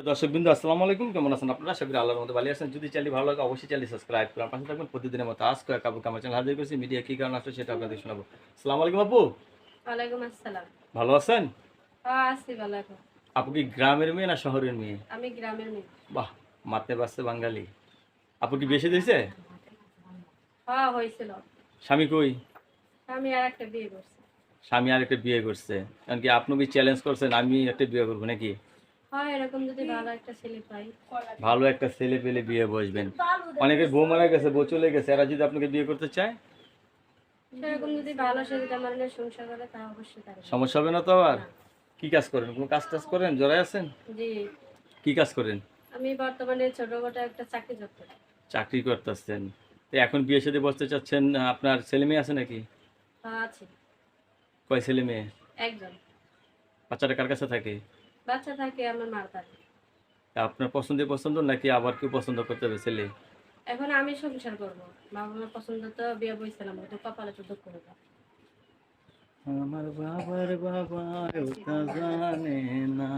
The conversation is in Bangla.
দর্শক বিন্দু আসসালামু আলাইকুম। কেমন আছেন আপনারা? আশা করি আল্লাহর মধ্যে ভালো আছেন। যদি চ্যানেল ভালো লাগে অবশ্যই চ্যানেল সাবস্ক্রাইব করুন। পাশে থাকবেন প্রতিদিনের মতো আজকে এক আপু কামার চ্যানেল হাজির করেছি। মিডিয়া কি কারণ আসলে সেটা আপনাদের শোনাবো। আসসালামু আলাইকুম আপু। ওয়ালাইকুম আসসালাম। ভালো আছেন? হ্যাঁ আছি ভালো এখন। আপু কি গ্রামের মেয়ে না শহরের মেয়ে? আমি গ্রামের মেয়ে। বাহ মাতে বাসছে বাঙালি। আপু কি বেশি দিয়েছে হ্যাঁ হয়েছিল। স্বামী কই? আমি আর একটা বিয়ে করছি। স্বামী আর একটা বিয়ে করছে। কারণ কি আপনি কি চ্যালেঞ্জ করছেন? আমি একটা বিয়ে করব নাকি? হ্যাঁ এরকম যদি ভালো একটা ছেলে পাই। ভালো একটা ছেলে পেলে বিয়ে বসবেন। অনেকের বউ মারা গেছে বউ চলে গেছে এরা যদি আপনাকে বিয়ে করতে চায়? সেরকম যদি ভালো সে আমার সংসার করে তা অবশ্যই সমস্যা হবে না তো আবার? কি কাজ করেন? কোনো কাজ টাজ করেন? জড়াই আছেন? জি। কি কাজ করেন? আমি বর্তমানে ছোটখাটো একটা চাকরি করতে চাকরি করতেছেন। তো এখন বিয়ে সাথে বসতে চাচ্ছেন আপনার ছেলে মেয়ে আছে নাকি? হ্যাঁ আছে। কয় ছেলে মেয়ে? একজন। বাচ্চাটা কার কাছে থাকে? বাচ্চা থাকে আমার মার থাকে। আপনার পছন্দের পছন্দ নাকি আবার কেউ পছন্দ করতে হবে ছেলে? এখন আমি সংসার করব। বাবা মা পছন্দ তো বিয়ে বইছিলাম তো কপালে তো দুঃখ হবে আমার বাবার বাবা ওটা জানে না।